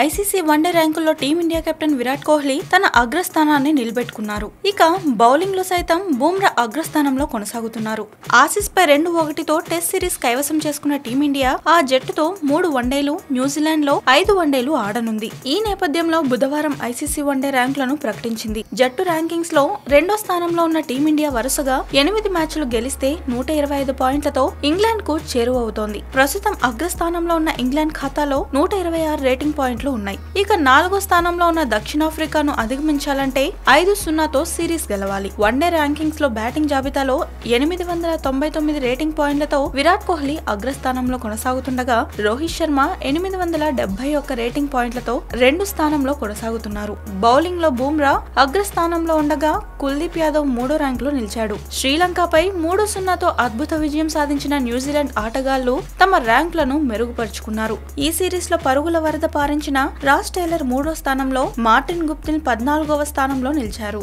ICC one day ర్యాంకుల్లో team India captain Virat Kohli తన అగ్రస్థానాన్ని నిలబెట్టుకున్నారు. ఇక బౌలింగ్లో సైతం బూమ్రా అగ్రస్థానంలో కొనసాగుతున్నారు. ఆసీస్ పై రెండు ఒకటితో టెస్ట్ సిరీస్ కైవసం చేసుకున్న టీమిండియా ఆ జట్టుతో మూడు వన్డేలు న్యూజిలాండ్లో ఐదు వన్డేలు ఆడనుంది. ఈ నేపథ్యంలో బుధవారం ఐసీసీ వన్డే ర్యాంకులను ప్రకటించింది. జట్టు ర్యాంకింగ్స్లో రెండో స్థానంలో ఉన్న టీమిండియా వరుసగా ఎనిమిది మ్యాచ్లు గెలిస్తే నూట ఇరవై ఐదు పాయింట్లతో ఇంగ్లాండ్కు చేరువవుతోంది. ప్రస్తుతం అగ్రస్థానంలో ఉన్న ఇంగ్లాండ్ ఖాతాలో నూట ఇరవై ఆరు రేటింగ్ పాయింట్లు ఉన్నాయి. ఇక నాలుగో స్థానంలో ఉన్న దక్షిణాఫ్రికాను అధిగమించాలంటే ఐదు సున్నాతో సిరీస్ గెలవాలి. వన్డే ర్యాంకింగ్స్లో బ్యాటింగ్ జాబితాలో ఎనిమిది వందల తొంభై తొమ్మిది రేటింగ్ పాయింట్లతో విరాట్ కోహ్లీ అగ్రస్థానంలో కొనసాగుతుండగా రోహిత్ శర్మ ఎనిమిది వందల డెబ్బై ఒక్క రేటింగ్ పాయింట్లతో రెండు స్థానంలో కొనసాగుతున్నారు. బౌలింగ్లో బూమ్రా అగ్రస్థానంలో ఉండగా కుల్దీప్ యాదవ్ మూడో ర్యాంకులో నిలిచాడు. శ్రీలంకపై మూడు సున్నాతో అద్భుత విజయం సాధించిన న్యూజిలాండ్ ఆటగాళ్ళు తమ ర్యాంకులను మెరుగుపరుచుకున్నారు. ఈ సిరీస్లో పరుగుల వరద పారించిన రాజ్ టైలర్ మూడో స్థానంలో మార్టిన్ గుప్తిల్ పద్నాలుగవ స్థానంలో నిలిచారు.